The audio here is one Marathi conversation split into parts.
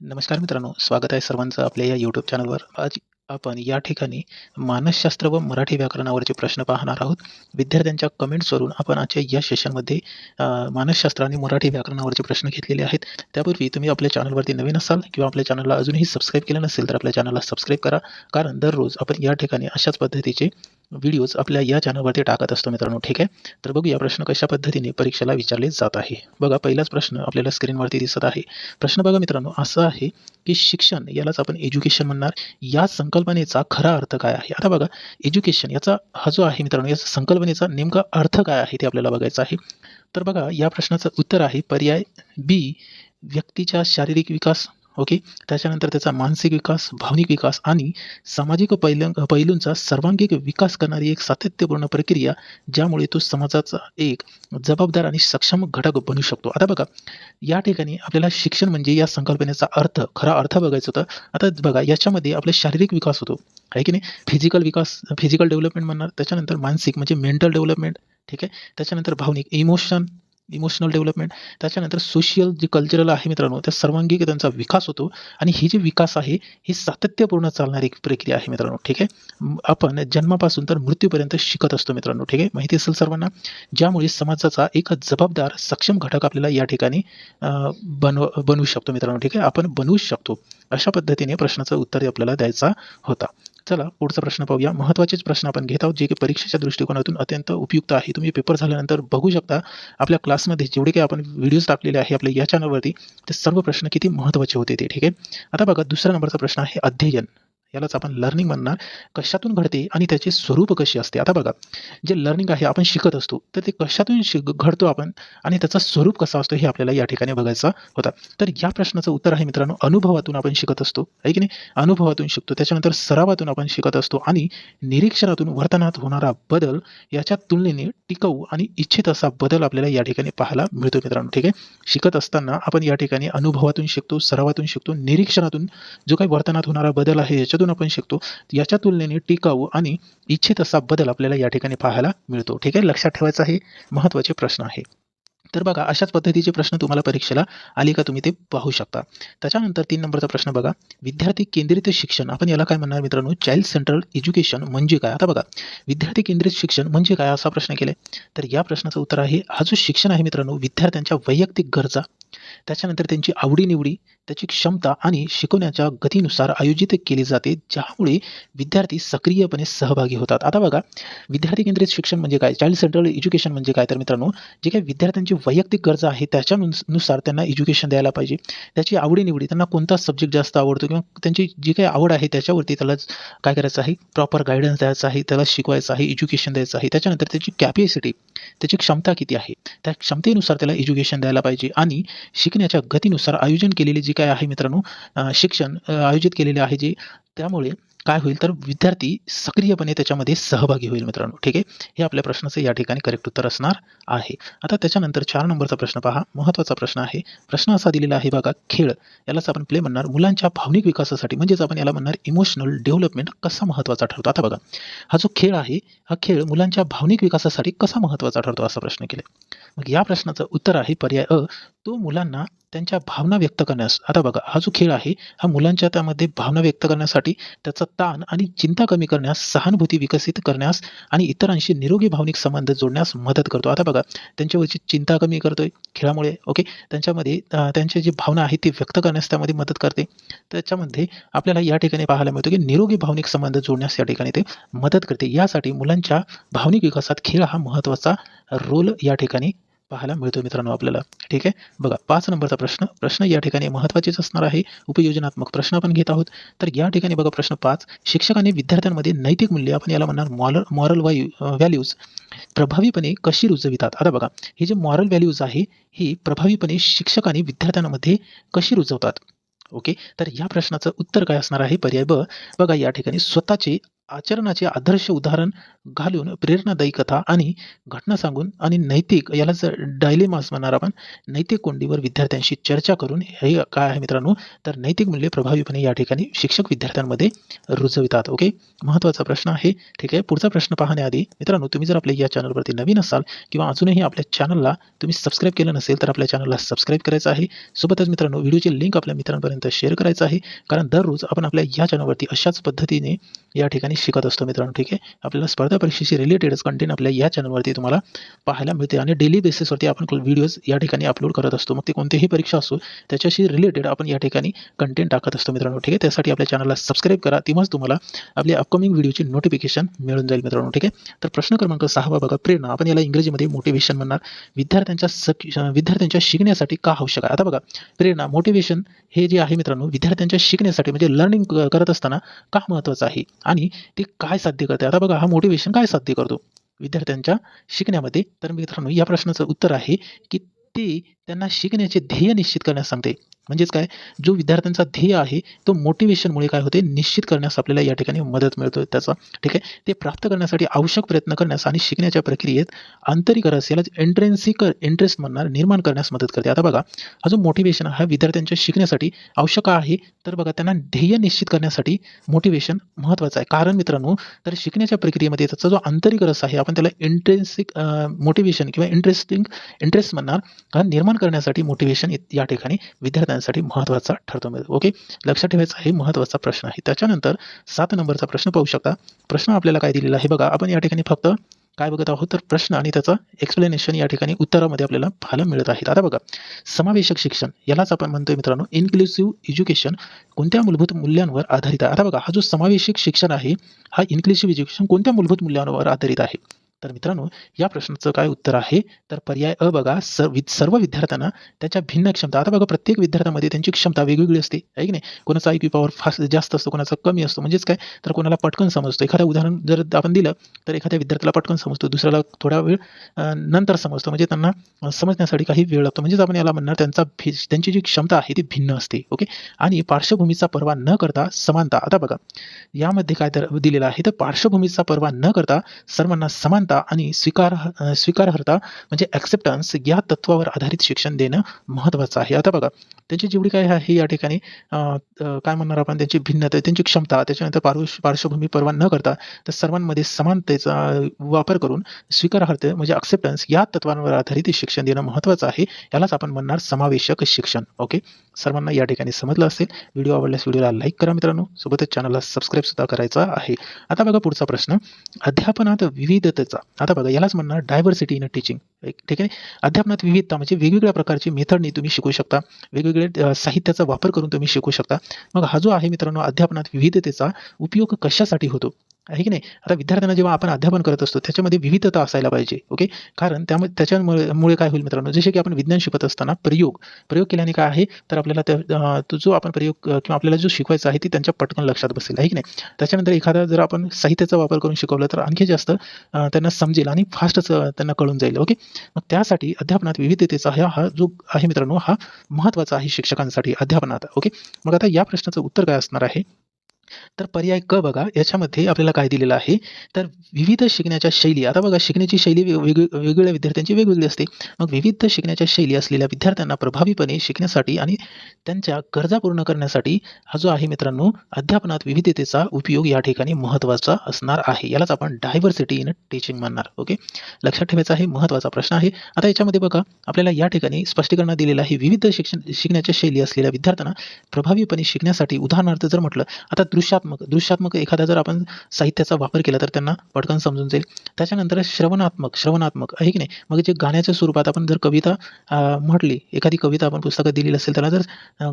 नमस्कार मित्रांनो स्वागत आहे सर्वांचं आपल्या या यूट्यूब चॅनलवर आज आपण या ठिकाणी मानसशास्त्र व मराठी व्याकरणावरचे प्रश्न पाहणार आहोत. विद्यार्थ्यांच्या कमेंट्सवरून आपण आजच्या या सेशनमध्ये मानसशास्त्र आणि मराठी व्याकरणावरचे प्रश्न घेतलेले आहेत. त्यापूर्वी तुम्ही आपल्या चॅनलवरती नवीन असाल किंवा आपल्या चॅनलला अजूनही सबस्क्राईब केलं नसेल तर आपल्या चॅनलला सबस्क्राईब करा. कारण दररोज आपण या ठिकाणी अशाच पद्धतीचे व्हिडिओज आपल्या या चॅनलवरती टाकत असतो मित्रांनो ठीक आहे? तर बघूया प्रश्न कशा पद्धतीने परीक्षेला विचारले जात आहे. बघा पहिलाच प्रश्न आपल्याला स्क्रीनवरती दिसत आहे. प्रश्न बघा मित्रांनो असा आहे की शिक्षण यालाच आपण एज्युकेशन म्हणणार. या संकल्पनेचा खरा अर्थ काय आहे? आता बघा एज्युकेशन याचा हा जो आहे मित्रांनो या संकल्पनेचा नेमका अर्थ काय आहे ते आपल्याला बघायचं आहे. तर बघा या प्रश्नाचं उत्तर आहे पर्याय बी व्यक्तीच्या शारीरिक विकास ओके? त्याच्यानंतर त्याचा मानसिक विकास भावनिक विकास आणि सामाजिक पैलू पैलूंचा सर्वांगीण विकास करणारी एक सातत्यपूर्ण प्रक्रिया ज्यामुळे तो समाजाचा एक जबाबदार आणि सक्षम घटक बनू शकतो. आता बघा या ठिकाणी आपल्याला शिक्षण म्हणजे या संकल्पनेचा अर्थ खरा अर्थ बघायचा होता. आता बघा याच्यामध्ये आपला शारीरिक विकास होतो. आहे की नाही? फिजिकल विकास फिजिकल डेव्हलपमेंट म्हणणार. त्याच्यानंतर मानसिक म्हणजे मेंटल डेव्हलपमेंट ठीक आहे? त्याच्यानंतर भावनिक इमोशन इमोशनल डेव्हलपमेंट त्याच्यानंतर सोशल जे कल्चरल आहे मित्रांनो त्या सर्वांगीक त्यांचा विकास होतो. आणि ही जी विकास आहे ही सातत्यपूर्ण चालणारी एक प्रक्रिया आहे मित्रांनो ठीक आहे? आपण जन्मापासून तर मृत्यूपर्यंत शिकत असतो मित्रांनो ठीक आहे? माहिती असेल सर्वांना? ज्यामुळे समाजाचा एक जबाबदार सक्षम घटक आपल्याला या ठिकाणी बनव बनवू शकतो मित्रांनो ठीक आहे? आपण बनवू शकतो. अशा पद्धतीने प्रश्नाचं उत्तर आपल्याला द्यायचा होता. चला पुढचा प्रश्न पाहूया. महत्त्वाचेच प्रश्न आपण घेत आहोत जे की परीक्षेच्या दृष्टिकोनातून अत्यंत उपयुक्त आहे. तुम्ही पेपर झाल्यानंतर बघू शकता आपल्या क्लासमध्ये जेवढे काही आपण व्हिडिओज टाकलेले आहे आपल्या या चॅनलवरती ते सर्व प्रश्न किती महत्त्वाचे होते ते ठीक आहे? आता बघा दुसरा नंबरचा प्रश्न आहे अध्ययन. यालाच आपण लर्निंग म्हणणार. कशातून घडते आणि त्याचे स्वरूप कसे असते? आता बघा जे लर्निंग आहे आपण शिकत असतो तर ते कशातून शिक घडतो आपण आणि त्याचा स्वरूप कसा असतो हे आपल्याला या ठिकाणी बघायचा होता. तर या प्रश्नाचं उत्तर आहे मित्रांनो अनुभवातून आपण शिकत असतो आहे की नाही? अनुभवातून शिकतो त्याच्यानंतर सरावातून आपण शिकत असतो आणि निरीक्षणातून वर्तनात होणारा बदल याच्या तुलनेने टिकाऊ आणि इच्छित असा बदल आपल्याला या ठिकाणी पाहायला मिळतो मित्रांनो ठीक आहे? शिकत असताना आपण या ठिकाणी अनुभवातून शिकतो सरावातून शिकतो निरीक्षणातून जो काही वर्तनात होणारा बदल आहे याच्यातून आपण शिकतो. याच्या तुलनेने टिकाऊ आणि इच्छित असा बदल आपल्याला या ठिकाणी पाहायला मिळतो. ठीक आहे? लक्षात ठेवायचा हे महत्त्वाचे प्रश्न आहे. तर बघा अशाच पद्धतीचे प्रश्न तुम्हाला परीक्षेला आले का तुम्ही ते पाहू शकता. त्याच्यानंतर तीन नंबरचा प्रश्न बघा. विद्यार्थी केंद्रित शिक्षण आपण याला काय म्हणणार मित्रांनो? चाइल्ड सेंट्रल एज्युकेशन म्हणजे काय? आता बघा विद्यार्थी केंद्रित शिक्षण म्हणजे काय असा प्रश्न केलाय? तर या प्रश्नाचं उत्तर आहे हा जो शिक्षण आहे मित्रांनो विद्यार्थ्यांच्या वैयक्तिक गरजा त्याच्यानंतर त्यांची आवडीनिवडी त्याची क्षमता आणि शिकवण्याच्या गतीनुसार आयोजित केली जाते ज्यामुळे विद्यार्थी सक्रियपणे सहभागी होतात. आता बघा विद्यार्थी केंद्रित शिक्षण म्हणजे काय? चाइल्ड सेंट्रल एज्युकेशन म्हणजे काय? तर मित्रांनो जे काही विद्यार्थ्यांची वैयक्तिक गरजा आहे त्याच्यानुसार त्यांना एज्युकेशन द्यायला पाहिजे. त्याची आवडीनिवडी त्यांना कोणता सब्जेक्ट जास्त आवडतो किंवा त्यांची जी काही आवड आहे त्याच्यावरती त्याला काय करायचं आहे? प्रॉपर गायडन्स द्यायचा आहे त्याला शिकवायचं आहे एज्युकेशन द्यायचं आहे. त्याच्यानंतर त्याची कॅपॅसिटी त्याची क्षमता किती आहे? त्या क्षमतेनुसार त्याला एज्युकेशन द्यायला पाहिजे आणि शिकण्याच्या गतीनुसार आयोजन केलेले जे काय आहे मित्रांनो शिक्षण आयोजित केलेले आहे जे त्यामुळे काय होईल तर विद्यार्थी सक्रियपणे त्याच्यामध्ये सहभागी होईल मित्रांनो. ठीक आहे? हे आपल्या प्रश्नाचं या ठिकाणी करेक्ट उत्तर असणार आहे. आता त्याच्यानंतर चार नंबरचा प्रश्न पहा. महत्त्वाचा प्रश्न आहे. प्रश्न असा दिलेला आहे बघा खेळ. यालाच आपण प्ले म्हणणार. मुलांच्या भावनिक विकासासाठी म्हणजेच आपण याला म्हणणार इमोशनल डेव्हलपमेंट कसा महत्त्वाचा ठरतो? आता बघा हा जो खेळ आहे हा खेळ मुलांच्या भावनिक विकासासाठी कसा महत्त्वाचा ठरतो? असा प्रश्न केला मग या प्रश्नाचं उत्तर आहे पर्याय अ तो मुलांना त्यांच्या भावना व्यक्त करण्यास आता बघा हा जो खेळ आहे हा मुलांच्या त्यामध्ये भावना व्यक्त करण्यासाठी त्याचा ताण आणि चिंता कमी करण्यास सहानुभूती विकसित करण्यास आणि इतरांशी निरोगी भावनिक संबंध जोडण्यास मदत करतो. आता बघा त्यांच्यावरची चिंता कमी करतोय खेळामुळे ओके? त्यांच्यामध्ये त्यांची त्यांच्या जी भावना आहे ती व्यक्त करण्यास त्यामध्ये मदत करते. त्याच्यामध्ये आपल्याला या ठिकाणी पाहायला मिळतो की निरोगी भावनिक संबंध जोडण्यास या ठिकाणी ते मदत करते. यासाठी मुलांच्या भावनिक विकासात खेळ हा महत्त्वाचा रोल या ठिकाणी पाहायला मिळतो मित्रांनो आपल्याला. ठीक आहे? बघा पाच नंबरचा प्रश्न. प्रश्न या ठिकाणी महत्त्वाचेच असणार आहे. उपयोजनात्मक प्रश्न आपण घेत आहोत. तर या ठिकाणी बघा प्रश्न पाच. शिक्षकाने विद्यार्थ्यांमध्ये नैतिक मूल्य आपण याला म्हणणार मॉरल मॉरल वायू व्हॅल्यूज प्रभावीपणे कशी रुजवितात? आता बघा हे जे मॉरल व्हॅल्यूज आहे ही प्रभावीपणे शिक्षकांनी विद्यार्थ्यांमध्ये कशी रुजवतात? ओके? तर या प्रश्नाचं उत्तर काय असणार आहे? पर्याय ब. बघा या ठिकाणी स्वतःचे आचरणाचे आदर्श उदाहरण घालून प्रेरणादायी कथा आणि घटना सांगून आणि नैतिक याला जर डायलेमास म्हणणार आपण नैतिक कोंडीवर विद्यार्थ्यांशी चर्चा करून हे काय आहे मित्रांनो? तर नैतिक मूल्ये प्रभावीपणे या ठिकाणी शिक्षक विद्यार्थ्यांमध्ये रुजवितात ओके महत्त्वाचा प्रश्न आहे ठीक आहे? पुढचा प्रश्न पाहण्याआधी मित्रांनो तुम्ही जर आपल्या या चॅनलवरती नवीन असाल किंवा अजूनही आपल्या चॅनलला तुम्ही सबस्क्राईब केलं नसेल तर आपल्या चॅनलला सबस्क्राईब करायचं आहे. सोबतच मित्रांनो व्हिडिओची लिंक आपल्या मित्रांपर्यंत शेअर करायचं आहे. कारण दररोज आपण आपल्या या चॅनलवरती अशाच पद्धतीने या ठिकाणी शिकत असतो मित्रांनो ठीक आहे? आपल्याला स्पर्धा परीक्षेशी रिलेटेडच कंटेंट आपल्या या चॅनलवरती तुम्हाला पाहायला मिळते आणि डेली बेसिसवरती आपण व्हिडिओज या ठिकाणी अपलोड करत असतो. मग ते कोणतीही परीक्षा असो त्याच्याशी रिलेटेड आपण या ठिकाणी कंटेंट टाकत असतो मित्रांनो ठीक आहे? त्यासाठी आपल्या चॅनलला सबस्क्राईब करा. तेव्हाच तुम्हाला आपल्या अपकमिंग व्हिडिओची नोटिफिकेशन मिळून जाईल मित्रांनो ठीक आहे? तर प्रश्न क्रमांक सहावा बघा. प्रेरणा आपण याला इंग्रजीमध्ये मोटिवेशन म्हणणार. विद्यार्थ्यांच्या सक विद्यार्थ्यांच्या शिकण्यासाठी का आवश्यक आहे आता बघा प्रेरणा मोटिवेशन हे जे आहे मित्रांनो विद्यार्थ्यांच्या शिकण्यासाठी म्हणजे लर्निंग करत असताना का महत्त्वाचं आहे? आणि ते काय साध्य करते? आता बघा हा मोटिवेशन काय साध्य करतो? विद्यार्थ्यांच्या शिकण्यामध्ये. तर मित्रांनो या प्रश्नाचं उत्तर आहे की ते त्यांना शिकण्याचे ध्येय निश्चित करण्यास सांगते. म्हणजेच काय? जो विद्यार्थ्यांचा ध्येय आहे तो मोटिवेशनमुळे काय होते? निश्चित करण्यास आपल्याला या ठिकाणी मदत मिळतो त्याचा. ठीक आहे? ते प्राप्त करण्यासाठी आवश्यक प्रयत्न करण्यास आणि शिकण्याच्या प्रक्रियेत आंतरिक रस याला इंट्रेन्सिक इंटरेस्ट म्हणणार निर्माण करण्यास मदत करते. आता बघा हा जो मोटिवेशन हा विद्यार्थ्यांच्या शिकण्यासाठी आवश्यक आहे तर बघा त्यांना ध्येय निश्चित करण्यासाठी मोटिवेशन महत्त्वाचं आहे. कारण मित्रांनो तर शिकण्याच्या प्रक्रियेमध्ये त्याचा जो आंतरिक रस आहे आपण त्याला इंट्रेन्सिक मोटिवेशन किंवा इंटरेस्टिंग इंटरेस्ट म्हणणार हा निर्माण करण्यासाठी मोटिवेशन या ठिकाणी विद्यार्थ्यांसाठी महत्त्वाचा ठरतो ओके लक्षात ठेवायचा हे महत्त्वाचा प्रश्न आहे. त्याच्यानंतर सात नंबरचा प्रश्न पाहू शकता. प्रश्न आपल्याला काय दिलेला आहे बघा. आपण या ठिकाणी फक्त काय बघत आहोत? तर प्रश्न आणि त्याचं एक्सप्लेनेशन या ठिकाणी उत्तरामध्ये आपल्याला पाहायला मिळत आहेत आता बघा समावेशक शिक्षण यालाच आपण म्हणतोय मित्रांनो इन्क्लुसिव्ह एज्युकेशन कोणत्या मूलभूत मूल्यांवर आधारित आहे? आता बघा हा जो समावेशक शिक्षण आहे हा इन्क्लुसिव्ह एज्युकेशन कोणत्या मूलभूत मूल्यांवर आधारित आहे? तर मित्रांनो या प्रश्नाचं काय उत्तर आहे? तर पर्याय अ बघा सर्व विद्यार्थ्यांना त्याच्या भिन्न क्षमता आता बघा प्रत्येक विद्यार्थ्यामध्ये त्यांची क्षमता वेगवेगळी असते आहे की नाही? कोणाचा आय क्यू पॉवर फास्ट जास्त असतो कोणाचा कमी असतो म्हणजेच काय? तर कोणाला पटकन समजतो. एखादं उदाहरण जर आपण दिलं तर एखाद्या विद्यार्थ्याला पटकन समजतो दुसऱ्याला थोडा वेळ नंतर समजतो म्हणजे त्यांना समजण्यासाठी काही वेळ लागतो. म्हणजेच आपण याला म्हणणार त्यांचा त्यांची जी क्षमता आहे ती भिन्न असते ओके? आणि पार्श्वभूमीचा पर्वा न करता समानता आता बघा यामध्ये काय तर दिलेलं आहे तर पार्श्वभूमीचा पर्वा न करता सर्वांना समानता आणि स्वीकार स्वीकारार्हता म्हणजे ॲक्सेप्टन्स या तत्वावर आधारित शिक्षण देणं महत्त्वाचं आहे. आता बघा त्यांची जेवढी काय आहे या ठिकाणी काय म्हणणार आपण त्यांची भिन्नता त्यांची क्षमता त्याच्यानंतर पार्श्व पार्श्वभूमी परवा न करता तर सर्वांमध्ये समानतेचा वापर करून स्वीकारार्थ म्हणजे ॲक्सेप्टन्स या तत्वांवर आधारित शिक्षण देणं महत्त्वाचं आहे. यालाच आपण म्हणणार समावेशक शिक्षण. ओके सर्वांना या ठिकाणी समजलं असेल. व्हिडिओ आवडल्यास व्हिडिओला लाईक करा मित्रांनो. सोबतच चॅनलला सबस्क्राईब सुद्धा करायचा आहे. आता बघा पुढचा प्रश्न. अध्यापनात विविधतेचा आता बघा यालाच म्हणणार डायव्हर्सिटी इन टीचिंग ठीक आहे? अध्यापनात विविधता म्हणजे वेगवेगळ्या प्रकारची मेथडनी तुम्ही शिकू शकता. वेगवेगळे साहित्याचा वापर करून तुम्ही शिकू शकता. मग हा जो आहे मित्रांनो अध्यापनात विविधतेचा उपयोग कशासाठी होतो? आहे की नाही? आता विद्यार्थ्यांना जेव्हा आपण अध्यापन करत असतो त्याच्यामध्ये विविधता असायला पाहिजे ओके कारण त्यामुळे त्याच्यामुळे मुळे काय होईल मित्रांनो? जसे की आपण विज्ञान शिकत असताना प्रयोग प्रयोग केल्याने काय आहे? तर आपल्याला त्या तो जो आपण प्रयोग किंवा आपल्याला जो शिकवायचा आहे ती त्यांच्या पटकन लक्षात बसेल आहे की नाही? त्याच्यानंतर एखादा जर आपण साहित्याचा वापर करून शिकवलं तर आणखी जास्त त्यांना समजेल आणि फास्टच त्यांना कळून जाईल ओके मग त्यासाठी अध्यापनात विविधतेचा हा हा जो आहे मित्रांनो हा महत्त्वाचा आहे शिक्षकांसाठी अध्यापनात ओके मग आता या प्रश्नाचं उत्तर काय असणार आहे? तर पर्याय क बघा याच्यामध्ये आपल्याला काय दिलेलं आहे? तर विविध शिकण्याच्या शैली आता बघा शिकण्याची शैली वेगवेगळ्या विद्यार्थ्यांची वेगवेगळी असते. मग विविध शिकण्याच्या शैली असलेल्या विद्यार्थ्यांना प्रभावीपणे शिकण्यासाठी आणि त्यांच्या गरजा पूर्ण करण्यासाठी हा जो आहे मित्रांनो अध्यापनात विविधतेचा उपयोग या ठिकाणी महत्त्वाचा असणार आहे. यालाच आपण डायव्हर्सिटी इन टीचिंग म्हणणार. ओके लक्षात ठेवायचा आहे महत्त्वाचा प्रश्न आहे. आता याच्यामध्ये बघा आपल्याला या ठिकाणी स्पष्टीकरण दिलेलं आहे विविध शिक्षण शिकण्याच्या शैली असलेल्या विद्यार्थ्यांना प्रभावीपणे शिकण्यासाठी उदाहरणार्थ जर म्हटलं आता दृश्यात्मक दृश्यात्मक एखादा जर आपण साहित्याचा वापर केला तर त्यांना पटकन समजून जाईल. त्याच्यानंतर श्रवणात्मक श्रवणात्मक आहे की नाही? मग जे गाण्याच्या स्वरूपात आपण जर कविता म्हटली एखादी कविता आपण पुस्तकात दिलेली असेल त्याला जर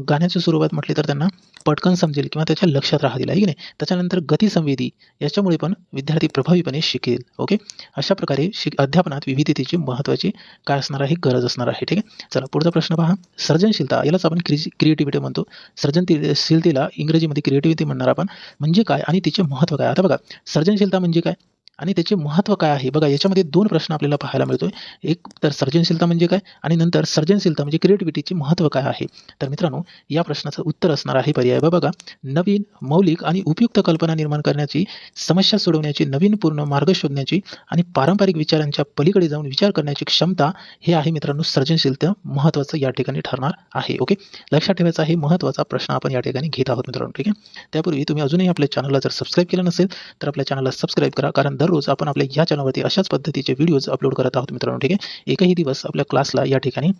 गाण्याच्या स्वरूपात म्हटली तर त्यांना पटकन समजेल किंवा त्याच्या लक्षात राहतील आहे की नाही? त्याच्यानंतर गतिसंवेदी याच्यामुळे पण विद्यार्थी प्रभावीपणे शिकेल ओके? अशा प्रकारे शिक अध्यापनात विविधतेची महत्त्वाची काय असणार आहे गरज असणार आहे ठीक आहे? चला पुढचा प्रश्न पहा. सर्जनशीलता यालाच आपण क्रिएटिव्हिटी म्हणतो. सर्जनशीलतेला इंग्रजीमध्ये क्रिएटिव्हिटी म्हणणार आपण. म्हणजे काय? आणि तिचे महत्त्व काय? आता बघा सर्जनशीलता म्हणजे काय? आणि त्याचे महत्त्व काय आहे? बघा याच्यामध्ये दोन प्रश्न आपल्याला पाहायला मिळतोय. एक तर सर्जनशीलता म्हणजे काय? आणि नंतर सर्जनशीलता म्हणजे क्रिएटिव्हिटीचे महत्त्व काय आहे? तर मित्रांनो या प्रश्नाचं उत्तर असणार आहे पर्याय. बघा नवीन मौलिक आणि उपयुक्त कल्पना निर्माण करण्याची समस्या सोडवण्याची नवीन पूर्ण मार्ग शोधण्याची आणि पारंपरिक विचारांच्या पलीकडे जाऊन विचार करण्याची क्षमता हे आहे मित्रांनो सर्जनशीलता महत्त्वाचं या ठिकाणी ठरणार आहे. ओके? लक्षात ठेवायचा आहे महत्त्वाचा प्रश्न आपण या ठिकाणी घेत आहोत मित्रांनो. ठीक आहे? त्यापूर्वी तुम्ही अजूनही आपल्या चॅनलला जर सबस्क्राईब केलं नसेल तर आपल्या चॅनलला सबस्क्राईब करा कारण दर दररोज आपण आपल्या या चॅनलवरती अशाच पद्धतीचे व्हिडिओज अपलोड करत आहोत मित्रांनो ठीक आहे? एकही दिवस आपल्या क्लासला या ठिकाणी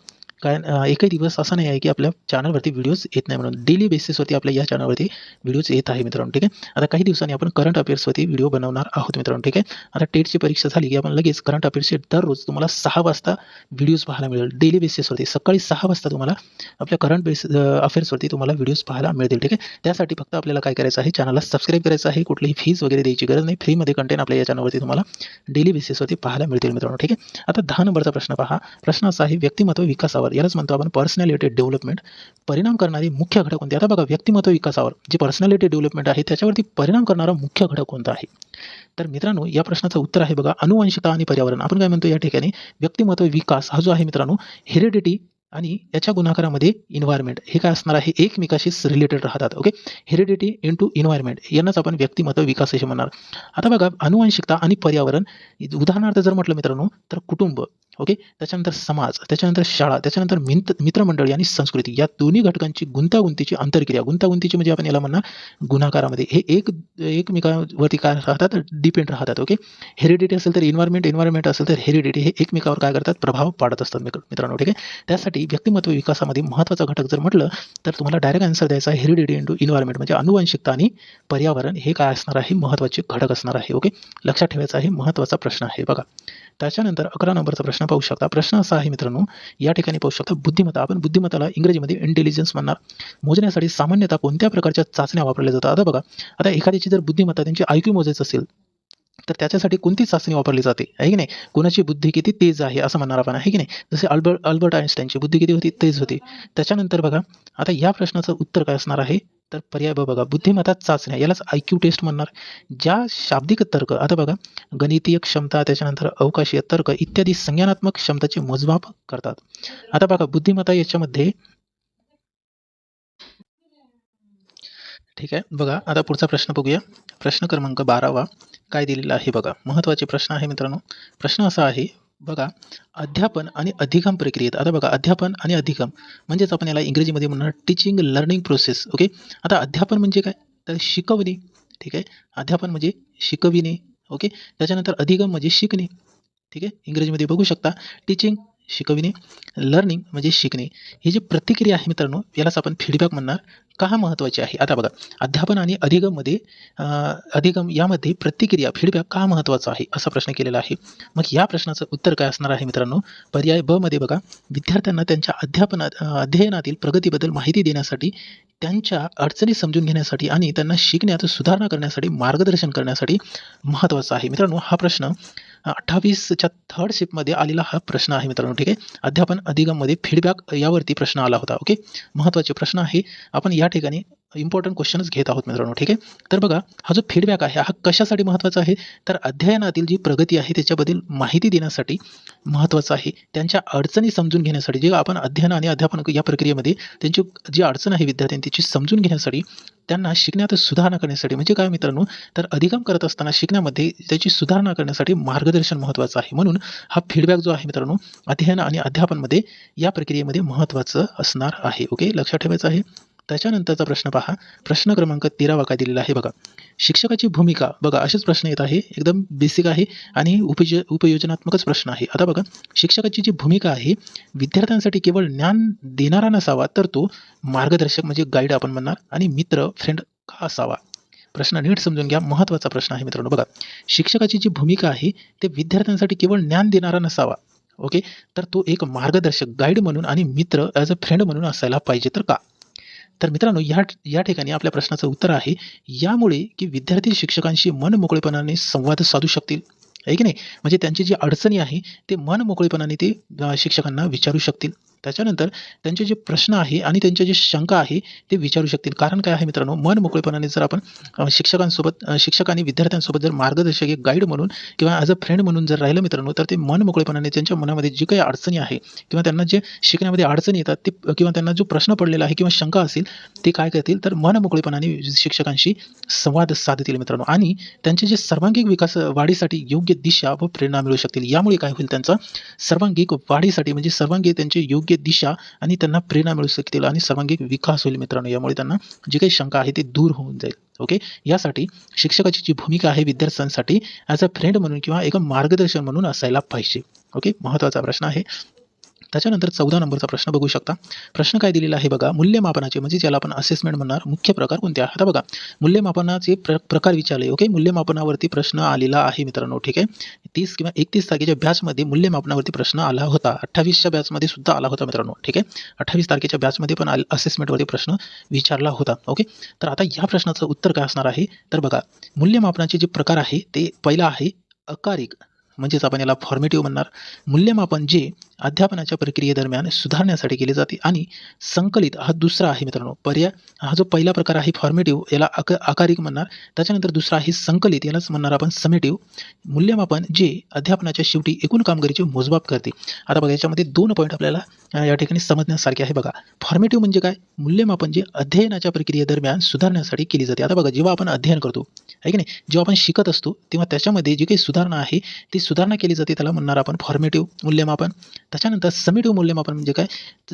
काय एकही दिवस असा नाही आहे की आपल्या चॅनलवरती व्हिडिओज येत नाही म्हणून. डेली बेसिसवरती आपल्या या चॅनलवरती व्हिडिओज येत आहे मित्रांनो ठीक आहे? आता काही दिवसांनी आपण करंट अफेअर्सवरती व्हिडिओ बनवणार आहोत मित्रांनो ठीक आहे? आता टेटची परीक्षा झाली की आपण लगेच करंट अफेअर्सचे दररोज तुम्हाला सहा वाजता व्हिडिओज पाहायला मिळेल. डेली बेसिसवरती सकाळी सहा वाजता तुम्हाला आपल्या करंट बेस अफेअर्सवरती तुम्हाला व्हिडिओज पाहायला मिळतील ठीक आहे? त्यासाठी फक्त आपल्याला काय करायचं आहे चॅनलला सबस्क्राईब करायचं आहे. कुठलीही फीज वगैरे द्यायची गरज नाही. फ्रीमध्ये कंटेंट आपल्या या चॅनलवरती तुम्हाला डेली बेसिसवरती पाहायला मिळतील मित्रांनो ठीक आहे? आता दहा नंबरचा प्रश्न पहा. प्रश्न असा आहे व्यक्तिमत्व विकासावर. यालाच म्हणतो आपण पर्सनॅलिटी डेव्हलपमेंट परिणाम करणारी मुख्य घटक कोणते? आता बघा व्यक्तिमत्व विकासावर. जे पर्सनॅलिटी डेव्हलपमेंट आहे त्याच्यावरती परिणाम करणारा मुख्य घटक कोणता आहे? तर मित्रांनो या प्रश्नाचं उत्तर आहे बघा अनुवंशिकता आणि पर्यावरण. आपण काय म्हणतो या ठिकाणी? व्यक्तिमत्व विकास. हा जो आहे मित्रांनो हेरिडिटी आणि याच्या गुणाकारामध्ये इन्व्हायरमेंट हे काय असणार आहे? एकमेकाशीच रिलेटेड राहतात ओके हेरिडिटी इंटू इन्व्हायरमेंट यांनाच आपण व्यक्तिमत्व विकास असे म्हणणार. आता बघा अनुवंशिकता आणि पर्यावरण. उदाहरणार्थ जर म्हटलं मित्रांनो तर कुटुंब. ओके त्याच्यानंतर समाज त्याच्यानंतर शाळा त्याच्यानंतर मित्र मित्रमंडळी आणि संस्कृती या दोन्ही घटकांची गुंतागुंतीची आंतरक्रिया गुंतागुंतीची म्हणजे आपण याला म्हणणार गुणाकारामध्ये. हे एक एकमेकावरती काय राहतात? डिपेंड राहतात. ओके हेरिडिटी असेल तर इन्व्हायरमेंट इन्व्हायरमेंट असेल तर हेरिडिटी हे एकमेकावर काय करतात? प्रभाव पाडत असतात मित्रांनो ठीक आहे त्यासाठी व्यक्तिमत्व विकासामध्ये महत्त्वाचा घटक जर म्हटलं तर तुम्हाला डायरेक्ट आन्सर द्यायचा आहे हेरिडिटी इंटू इन्व्हायरमेंट म्हणजे अनुवंशिकता आणि पर्यावरण हे काय असणार आहे? महत्त्वाचे घटक असणार आहे. ओके लक्षात ठेवायचा आहे महत्त्वाचा प्रश्न आहे. बघा. त्याच्यानंतर अकरा नंबरचा प्रश्न पाहू शकता. प्रश्न असा आहे मित्रांनो या ठिकाणी पाहू शकता बुद्धिमत्ता. आपण बुद्धिमत्ताला इंग्रजीमध्ये इंटेलिजन्स म्हणणार. मोजण्यासाठी सामान्यतः कोणत्या प्रकारच्या चाचण्या वापरल्या जातात? आता बघा आता एखाद्याची जर बुद्धिमत्ता त्यांची आयक्यू मोजायचं असेल तर त्याच्यासाठी कोणती चाचणी वापरली जाते? आहे की नाही? कोणाची बुद्धी किती तेज आहे असं म्हणणार आपण. आहे की नाही? जसे अल्बर्ट अल्बर्ट आइन्स्टाईनची बुद्धी किती होती? तेज होती. त्याच्यानंतर बघा आता या प्रश्नाचं उत्तर काय असणार आहे? तर पर्याय बघा. बुद्धिमत्ता चाचण्या यालाच आय क्यू टेस्ट म्हणणार. ज्या शाब्दिक तर्क आता बघा गणितीय क्षमता त्याच्यानंतर अवकाशीय तर्क इत्यादी संज्ञानात्मक क्षमताचे मोजमाप करतात. आता बघा बुद्धिमत्ता याच्यामध्ये ठीक आहे. बघा आता पुढचा प्रश्न बघूया. प्रश्न क्रमांक बारावा. काय दिलेलं आहे बघा. महत्त्वाचे प्रश्न आहे मित्रांनो. प्रश्न असा आहे बघा अध्यापन आणि अधिगम प्रक्रियेत. आता बघा अध्यापन आणि अधिगम म्हणजेच आपण याला इंग्रजीमध्ये म्हणणार टीचिंग लर्निंग प्रोसेस ओके आता अध्यापन म्हणजे काय? तर शिकवणे ठीक आहे? अध्यापन म्हणजे शिकविणे ओके त्याच्यानंतर अधिगम म्हणजे शिकणे ठीक आहे? इंग्रजीमध्ये बघू शकता टीचिंग शिकविणे लर्निंग म्हणजे शिकणे. ही जी प्रतिक्रिया आहे मित्रांनो यालाच आपण फीडबॅक म्हणणार. का महत्त्वाची आहे? आता बघा अध्यापन आणि अधिगममध्ये अधिगम यामध्ये प्रतिक्रिया फीडबॅक का महत्त्वाचा आहे? असा प्रश्न केलेला आहे. मग या प्रश्नाचं उत्तर काय असणार आहे मित्रांनो? पर्याय ब मध्ये बघा विद्यार्थ्यांना त्यांच्या अध्यापनात अध्ययनातील प्रगतीबद्दल माहिती देण्यासाठी त्यांच्या अडचणी समजून घेण्यासाठी आणि त्यांना शिकण्यात सुधारणा करण्यासाठी मार्गदर्शन करण्यासाठी महत्त्वाचा आहे. मित्रांनो हा प्रश्न अठ्ठावीसच्या थर्ड शिपमध्ये आलेला हा प्रश्न आहे मित्रांनो ठीक आहे? अध्यापन अधिगममध्ये फीडबॅक यावरती प्रश्न आला होता ओके? महत्त्वाचे प्रश्न आहे आपण या ठिकाणी इम्पॉर्टंट क्वेश्चनच घेत आहोत मित्रांनो ठीक आहे? तर बघा हा जो फीडबॅक आहे हा कशासाठी महत्त्वाचा आहे? तर अध्ययनातील जी प्रगती आहे त्याच्याबद्दल माहिती देण्यासाठी महत्त्वाचं आहे. त्यांच्या अडचणी समजून घेण्यासाठी जे आपण अध्ययन आणि अध्यापन या प्रक्रियेमध्ये त्यांची जी अडचण आहे विद्यार्थ्यांची त्याची समजून घेण्यासाठी त्यांना शिकण्यात सुधारणा करण्यासाठी म्हणजे काय मित्रांनो? तर अधिगम करत असताना शिकण्यामध्ये त्याची सुधारणा करण्यासाठी मार्गदर्शन महत्त्वाचं आहे. म्हणून हा फीडबॅक जो आहे मित्रांनो अध्ययन आणि अध्यापनमध्ये या प्रक्रियेमध्ये महत्त्वाचं असणार आहे. ओके? लक्षात ठेवायचं आहे? त्याच्यानंतरचा प्रश्न पहा. प्रश्न क्रमांक तेरावा काय दिलेला आहे बघा. शिक्षकाची भूमिका बघा असेच प्रश्न येत आहे. एकदम बेसिक आहे आणि उपज उपयोजनात्मकच प्रश्न आहे. आता बघा शिक्षकाची जी भूमिका आहे विद्यार्थ्यांसाठी केवळ ज्ञान देणारा नसावा तर तो मार्गदर्शक म्हणजे गाईड आपण म्हणणार आणि मित्र फ्रेंड का असावा? प्रश्न नीट समजून घ्या. महत्त्वाचा प्रश्न आहे मित्रांनो. बघा शिक्षकाची जी भूमिका आहे ते विद्यार्थ्यांसाठी केवळ ज्ञान देणारा नसावा. ओके? तर तो एक मार्गदर्शक गाईड म्हणून आणि मित्र ॲज अ फ्रेंड म्हणून असायला पाहिजे तर का? तर मित्रांनो या या ठिकाणी आपल्या प्रश्नाचं उत्तर आहे यामुळे की विद्यार्थी शिक्षकांशी मन मोकळेपणाने संवाद साधू शकतील. आहे की नाही? म्हणजे त्यांची जी अडचणी आहे ते मन मोकळेपणाने ते शिक्षकांना विचारू शकतील. त्याच्यानंतर त्यांचे जे प्रश्न आहे आणि त्यांचे जे शंका आहे ते विचारू शकतील. कारण काय आहे मित्रांनो मन मोकळेपणाने जर आपण शिक्षकांसोबत शिक्षक आणि विद्यार्थ्यांसोबत जर मार्गदर्शक एक गाईड म्हणून किंवा ॲज अ फ्रेंड म्हणून जर राहिलं मित्रांनो तर ते मन मोकळेपणाने त्यांच्या मनामध्ये जी काही अडचणी आहे किंवा त्यांना जे शिकण्यामध्ये अडचणी येतात ते किंवा त्यांना जो प्रश्न पडलेला आहे किंवा शंका असेल ते काय करतील? तर मन मोकळेपणाने शिक्षकांशी संवाद साधतील मित्रांनो. आणि त्यांचे जे सर्वांगीण विकास वाढीसाठी योग्य दिशा व प्रेरणा मिळू शकतील. यामुळे काय होईल त्यांचा सर्वांगीण वाढीसाठी म्हणजे सर्वांगीण त्यांचे योग्य दिशा आणि त्यांना प्रेरणा मिळू शकतील आणि सर्वांगीण विकास होईल मित्रांनो. यामुळे त्यांना जी काही शंका आहे ती दूर होऊन जाईल. ओके यासाठी शिक्षकाची जी भूमिका आहे विद्यार्थ्यांसाठी ॲज अ फ्रेंड म्हणून किंवा एक मार्गदर्शन म्हणून असायला पाहिजे. ओके महत्त्वाचा प्रश्न आहे. त्याच्यानंतर चौदा नंबरचा प्रश्न बघू शकता. प्रश्न काय दिलेला आहे बघा मूल्यमापनाचे म्हणजे ज्याला आपण असेसमेंट म्हणणार मुख्य प्रकार कोणते आहे आता बघा मूल्यमापनाचे प्र प्रकार विचारले ओके मूल्यमापनावरती प्रश्न आलेला आहे मित्रांनो ठीक आहे? तीस किंवा एकतीस तारखेच्या बॅचमध्ये मूल्यमापनावरती प्रश्न आला होता. अठ्ठावीसच्या बॅचमध्ये सुद्धा आला होता मित्रांनो ठीक आहे? अठ्ठावीस तारखेच्या बॅचमध्ये पण असेसमेंटवरती प्रश्न विचारला होता ओके तर आता या प्रश्नाचं उत्तर काय असणार आहे? तर बघा मूल्यमापनाचे जे प्रकार आहे ते पहिला आहे अकारिक म्हणजेच आपण याला फॉर्मेटिव्ह म्हणणार. मूल्यमापन जे अध्यापनाच्या प्रक्रियेदरम्यान सुधारण्यासाठी केली जाते आणि संकलित हा दुसरा आहे मित्रांनो पर्याय. हा जो पहिला प्रकार आहे फॉर्मेटिव्ह याला अक आकारिक म्हणणार. त्याच्यानंतर दुसरा आहे संकलित यालाच म्हणणार आपण समेटिव्ह मूल्यमापन जे अध्यापनाच्या शेवटी एकूण कामगिरीचे मोजमाप करते. आता बघा याच्यामध्ये दोन पॉईंट आपल्याला या ठिकाणी समजण्यासारखे आहे बघा. फॉर्मेटिव्ह म्हणजे काय? मूल्यमापन जे अध्ययनाच्या प्रक्रियेदरम्यान सुधारण्यासाठी केली जाते. आता बघा जेव्हा आपण अध्ययन करतो आहे की नाही? जेव्हा आपण शिकत असतो तेव्हा त्याच्यामध्ये जी काही सुधारणा आहे ती सुधारणा केली जाते त्याला म्हणणार आपण फॉर्मेटिव्ह मूल्यमापन. त्याच्यानंतर समिटिव्ह मूल्यमापन म्हणजे काय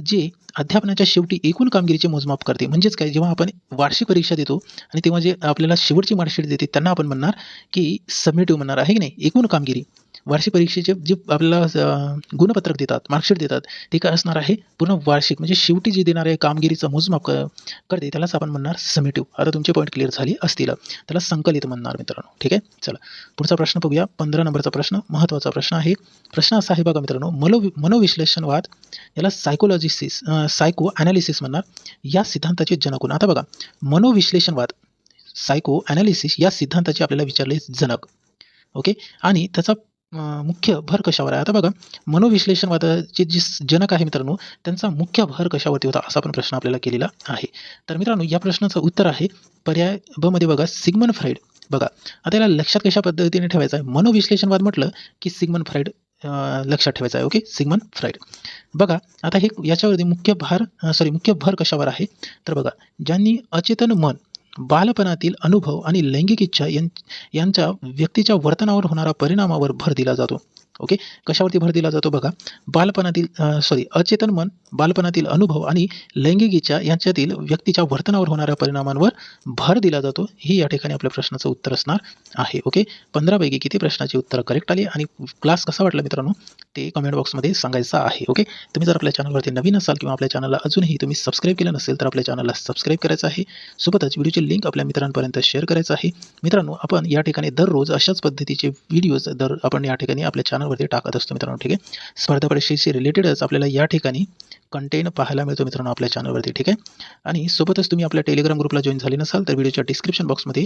जे अध्यापनाच्या शेवटी एकूण कामगिरीचे मोजमाप करते म्हणजेच काय जेव्हा आपण वार्षिक परीक्षा देतो आणि तेव्हा जे आपल्याला शेवटची मार्कशीट देते त्यांना आपण म्हणणार की समिटिव्ह म्हणणार आहे की नाही एकूण कामगिरी. वार्षिक परीक्षेचे जे आपल्याला गुणपत्रक देतात मार्कशीट देतात ते काय असणार आहे? पूर्ण वार्षिक म्हणजे शेवटी जे देणारे कामगिरीचं मोजमाप करते त्यालाच आपण म्हणणार समेटिव्ह आता तुमचे पॉईंट क्लिअर झाले असतील. त्याला संकलित म्हणणार मित्रांनो. ठीक आहे? चला. पुढचा प्रश्न बघूया. पंधरा नंबरचा प्रश्न महत्त्वाचा प्रश्न आहे. प्रश्न असा आहे बघा मित्रांनो मनो मनोविश्लेषणवाद याला सायकोलॉजिसिस सायको अनालिसिस म्हणणार. या सिद्धांताचे जनक आता बघा मनोविश्लेषणवाद सायको अनालिसिस या सिद्धांताचे आपल्याला विचारले जनक. ओके? आणि त्याचा मुख्य भर कशावर आहे? आता बघा मनोविश्लेषणवादाचे जे जनक आहे मित्रांनो त्यांचा मुख्य भर कशावरती होता असा पण प्रश्न आपल्याला केलेला आहे. तर मित्रांनो या प्रश्नाचं उत्तर आहे पर्याय ब मध्ये बघा सिग्मन फ्राईड बघा आता याला लक्षात कशा पद्धतीने ठेवायचं आहे? मनोविश्लेषणवाद म्हटलं की सिग्मन फ्राईड लक्षात ठेवायचं आहे ओके? सिग्मन फ्राईड बघा आता हे याच्यावरती मुख्य भार सॉरी मुख्य भर कशावर आहे? तर बघा ज्यांनी अचेतन मन बालपणातील अनुभव आणि लैंगिक इच्छा यां यांच्या व्यक्तीच्या वर्तनावर होणारा परिणामावर भर दिला जातो. ओके कशावरती भर दिला जातो बघा? बालपणातील सॉरी अचेतन मन बालपणातील अनुभव आणि लैंगिक इच्छा यांच्यातील व्यक्तीच्या वर्तनावर होणाऱ्या परिणामांवर भर दिला जातो. ही या ठिकाणी आपल्या प्रश्नाचं उत्तर असणार आहे. ओके? पंधरापैकी किती प्रश्नाची उत्तरं करेक्ट आली आणि क्लास कसा वाटला मित्रांनो? ते कमेंट बॉक्समध्ये सांगायचं आहे. ओके? तुम्ही जर आपल्या चॅनलवरती नवीन असाल किंवा आपल्या चॅनलला अजूनही तुम्ही सबस्क्राईब केलं नसेल तर आपल्या चॅनलला सबस्क्राईब करायचं आहे. सोबतच व्हिडिओची लिंक आपल्या मित्रांपर्यंत शेअर करायचं आहे. मित्रांनो आपण या ठिकाणी दररोज अशाच पद्धतीचे व्हिडिओज दर आपण या ठिकाणी आपल्या चॅनलवरती टाकत असतो मित्रांनो. ठीक आहे? स्पर्धा परीक्षेशी रिलेटेडच आपल्याला या ठिकाणी कंटेंट पाहायला मिळतो मित्रांनो आपल्या चॅनलवरती ठीक आहे? आणि सोबतच तुम्ही आपल्या टेलिग्राम ग्रुपला जॉईन झाले नसाल तर व्हिडिओच्या डिस्क्रिप्शन बॉक्समध्ये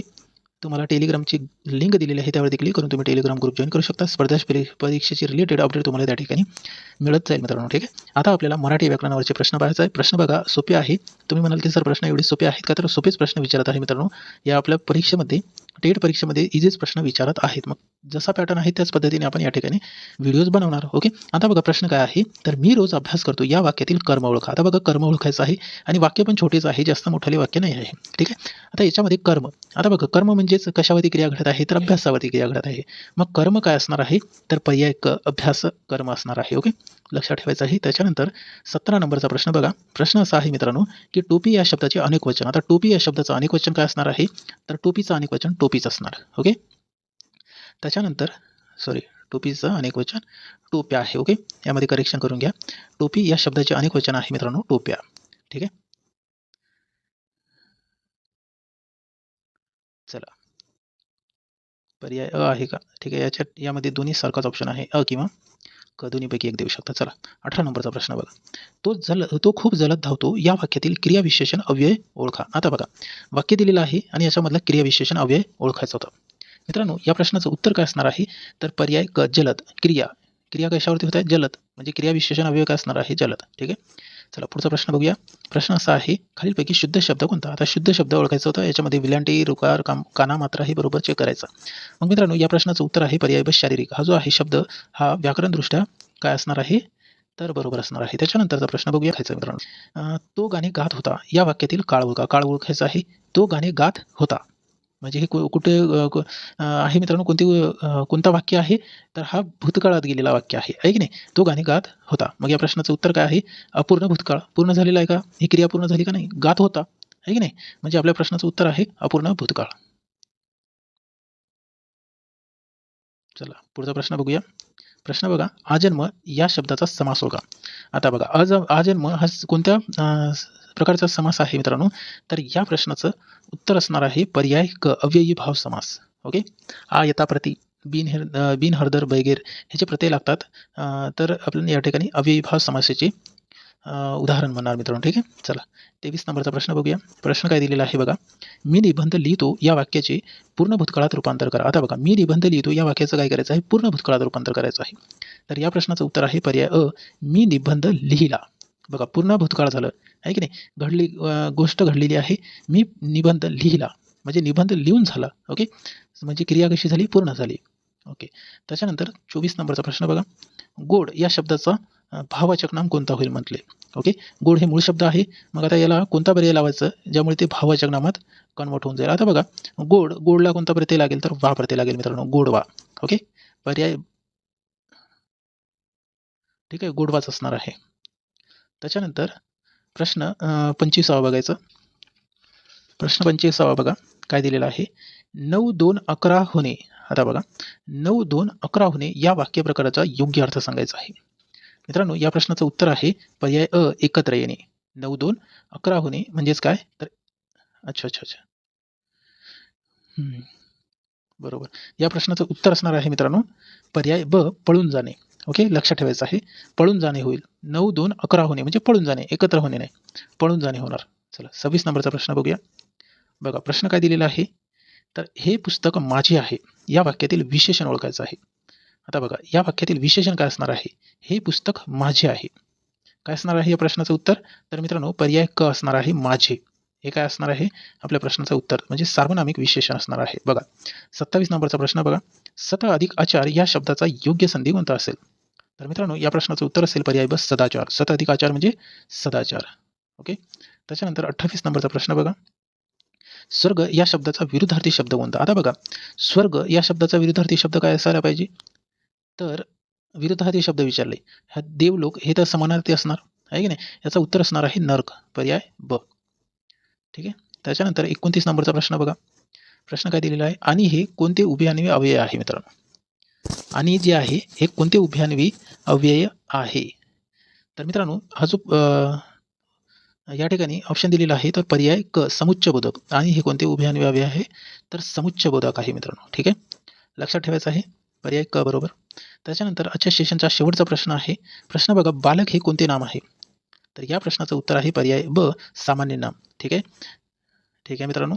तुम्हाला टेलिग्रामची लिंक दिलेली आहे त्यावरती क्लिक करून तुम्ही टेलिग्राम ग्रुप जॉईन करू शकता. स्पर्धा परीक्षेची रिलेटेड अपडेट तुम्हाला त्या ठिकाणी मिळत जाईल मित्रांनो ठीक आहे? आता आपल्याला मराठी व्याकरणावरचे प्रश्न पाहायचा आहे प्रश्न बघा सोपे आहे. तुम्ही म्हणाल की सर प्रश्न एवढे सोपे आहेत का? तर सोपेच प्रश्न विचारत आहे मित्रांनो. या आपल्या परीक्षेमध्ये टेट परीक्षेमध्ये इझीच प्रश्न विचारत आहेत. मग जसा पॅटर्न आहे त्याच पद्धतीने आपण या ठिकाणी व्हिडिओज बनवणार ओके आता बघा प्रश्न काय आहे? तर मी रोज अभ्यास करतो या वाक्यातील कर्म ओळखा. आता बघा कर्म ओळखायचं आहे आणि वाक्य पण छोटेच आहे जास्त मोठाले वाक्य नाही आहे. ठीक आहे? आता याच्यामध्ये कर्म. आता बघा कर्म म्हणजेच कशावरती क्रिया घडत आहे? तर अभ्यासावरती क्रिया घडत आहे. मग कर्म काय असणार आहे? तर पर्याय क अभ्यास कर्म असणार आहे ओके लक्षात ठेवायचं आहे. त्याच्यानंतर सतरा नंबरचा प्रश्न बघा. प्रश्न असा आहे मित्रांनो की टोपी या शब्दाचे अनेक वचन. आता टोपी या शब्दाचं अनेक वचन काय असणार आहे? तर टोपीचं अनेक वचन टोपीच असणार. ओके त्याच्यानंतर सॉरी टोपीचं अनेक वचन टोप्या आहे. ओके यामध्ये करेक्शन करून घ्या. टोपी या शब्दाचे अनेक वचन आहे मित्रांनो टोप्या ठीक आहे? चला. पर्याय अ आहे का? ठीक आहे याच्यात यामध्ये दोन्ही सारखाच ऑप्शन आहे. अ किंवा क? दोन्हीपैकी एक देऊ शकता. चला अठरा नंबरचा प्रश्न बघा. तो जल तो खूप जलद धावतो. या वाक्यातील क्रियाविशेषण अव्यय ओळखा. आता बघा वाक्य दिलेलं आहे आणि याच्यामधला क्रियाविशेषण अव्यय ओळखायचं होतं. मित्रांनो या प्रश्नाचं उत्तर काय असणार आहे? तर पर्याय क जलद. क्रिया. क्रिया कशावरती होत आहे? जलद. म्हणजे क्रियाविशेषण अव्यय काय असणार आहे? जलद. ठीक आहे? चला पुढचा प्रश्न बघूया. प्रश्न असा आहे खालीलपैकी शुद्ध शब्द कोणता? आता शुद्ध शब्द ओळखायचा होता याच्यामध्ये विलांटी रुकार काम काना मात्रा हे बरोबर चेक करायचा. मग मित्रांनो या प्रश्नाचं उत्तर आहे पर्याय बस शारीरिक. हा जो आहे शब्द हा व्याकरणदृष्ट्या काय असणार आहे? तर बरोबर असणार आहे. त्याच्यानंतरचा प्रश्न बघूया. खायचा मित्रांनो. तो गाणे गात होता. या वाक्यातील काळ ओळखा काळ ओळखायचा आहे. तो गाणे गात होता. म्हणजे हे कुठे आहे मित्रांनो कोणती कोणता वाक्य आहे तर हा भूतकाळात गेलेला वाक्य आहे आहे की नाही? तो गाणे गात होता. मग या प्रश्नाचं उत्तर काय आहे? अपूर्ण भूतकाळ. पूर्ण झालेला आहे का? ही क्रिया पूर्ण झाली का नाही? गात होता. आहे की नाही? म्हणजे आपल्या प्रश्नाचं उत्तर आहे अपूर्ण भूतकाळ. चला पुढचा प्रश्न बघूया. प्रश्न बघा आजन्म या शब्दाचा समास होगा. आता बघा आज आजन्म हा कोणत्या प्रकारचा समास आहे मित्रांनो. तर या प्रश्नाचं उत्तर असणार आहे पर्याय क अव्ययी भाव समास. ओके? आ यथा प्रति बिन हर बिन हरदर बैगेर ह्याचे प्रत्यय लागतात. तर आपल्याला या ठिकाणी अव्ययी भाव समासाचे उदाहरण म्हणणार मित्रांनो. ठीक आहे? चला. तेवीस नंबरचा प्रश्न बघूया. प्रश्न काय दिलेला आहे बघा. मी निबंध लिहितो या वाक्याचे पूर्ण भूतकाळात रूपांतर करा. आता बघा मी निबंध लिहितो या वाक्याचं काय करायचं आहे? पूर्ण भूतकाळात रूपांतर करायचं आहे. तर या प्रश्नाचं उत्तर आहे पर्याय अ मी निबंध लिहिला. बघा पूर्ण भूतकाळ झालं. आहे की नाही? घडली गोष्ट घडलेली आहे. मी निबंध लिहिला. म्हणजे निबंध लिहून झाला. ओके? म्हणजे क्रिया कशी झाली? पूर्ण झाली. ओके? त्याच्यानंतर चोवीस नंबरचा प्रश्न बघा. गोड या शब्दाचा भावाचक नाम कोणता होईल म्हटले? ओके? गोड हे मूळ शब्द आहे. मग आता याला कोणता पर्याय लावायचं? ज्यामुळे ते भावाचक नामात कन्वर्ट होऊन जाईल. आता बघा. गोड गोडला कोणता प्रत्यय लागेल? तर वा प्रत्यय लागेल मित्रांनो. गोडवा ओके? पर्याय ठीक आहे. गोडवाच असणार आहे. त्याच्यानंतर प्रश्न पंचवीसावा बघायचा. प्रश्न पंचवीसावा बघा काय दिलेला आहे? नऊ दोन अकरा होणे. आता बघा नऊ दोन अकरा होणे या वाक्य प्रकाराचा योग्य अर्थ सांगायचा आहे. मित्रांनो या प्रश्नाचं उत्तर आहे पर्याय अ एकत्र येणे. नऊ दोन अकरा होणे म्हणजेच काय? तर अच्छा अच्छा अच्छा. बरोबर. या प्रश्नाचं उत्तर असणार आहे मित्रांनो पर्याय ब पळून जाणे. ओके? लक्षात ठेवायचं आहे. पळून जाणे होईल. नऊ दोन अकरा होणे म्हणजे पळून जाणे एकत्र होणे नाही. पळून जाणे होणार. चला सव्वीस नंबरचा प्रश्न बघूया. बघा प्रश्न काय दिलेला आहे? तर हे पुस्तक माझे आहे. या वाक्यातील विशेषण ओळखायचं आहे. आता बघा या वाक्यातील विशेषण काय असणार आहे? हे पुस्तक माझे आहे. काय असणार आहे या प्रश्नाचं उत्तर? तर मित्रांनो पर्याय क असणार आहे माझे. हे काय असणार आहे? आपल्या प्रश्नाचं उत्तर म्हणजे सार्वनामिक विशेषण असणार आहे. बघा सत्तावीस नंबरचा प्रश्न बघा. सत अधिक आचार या शब्दाचा योग्य संधी कोणता असेल? तर मित्रांनो या प्रश्नाचं उत्तर असेल पर्याय बस सदाचार. सत अधिक आचार म्हणजे सदाचार. ओके? त्याच्यानंतर अठ्ठावीस नंबरचा प्रश्न बघा. स्वर्ग या शब्दाचा विरुद्धार्थी शब्द कोणता? आता बघा. स्वर्ग या शब्दाचा विरुद्धार्थी शब्द काय असायला पाहिजे? तर विरुद्धार्थी शब्द विचारले. हा देवलोक हे तर समानार्थी असणार आहे की नाही? याचं उत्तर असणार आहे नर्क. पर्याय ब. ठीक आहे? त्याच्यानंतर एकोणतीस नंबरचा प्रश्न बघा. प्रश्न काय दिलेला आहे? आणि हे कोणते उभयान्वी अव्यय आहे मित्रांनो? आणि जे आहे हे कोणते उभयान्वी अव्यय आहे? तर मित्रांनो हा जो या ठिकाणी ऑप्शन दिलेला आहे तर पर्याय क समुच्चबोधक. आणि हे कोणते उभयान्वी अव्यय आहे? तर समुच्चबोधक आहे मित्रांनो ठीक आहे? लक्षात ठेवायचं आहे पर्याय क बरोबर. त्याच्यानंतर आजच्या सेशनचा शेवटचा प्रश्न आहे. प्रश्न बघा बालक हे कोणते नाम आहे? तर या प्रश्नाचं उत्तर आहे पर्याय ब सामान्य नाम ठीक आहे? ठीक आहे मित्रांनो?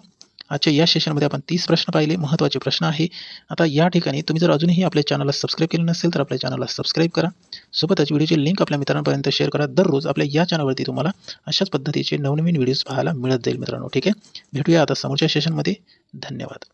आजच्या या सेशनमध्ये आपण तीस प्रश्न पाहिले महत्त्वाचे प्रश्न आहे. आता या ठिकाणी तुम्ही जर अजूनही आपल्या चॅनलला सबस्क्राईब केलं नसेल तर आपल्या चॅनलला सबस्क्राईब करा. सोबतच व्हिडिओची लिंक आपल्या मित्रांपर्यंत शेअर करा. दररोज आपल्या या चॅनलवरती तुम्हाला अशाच पद्धतीचे नवनवीन व्हिडिओज पाहायला मिळत जाईल मित्रांनो. ठीक आहे? भेटूया आता समोरच्या सेशनमध्ये धन्यवाद.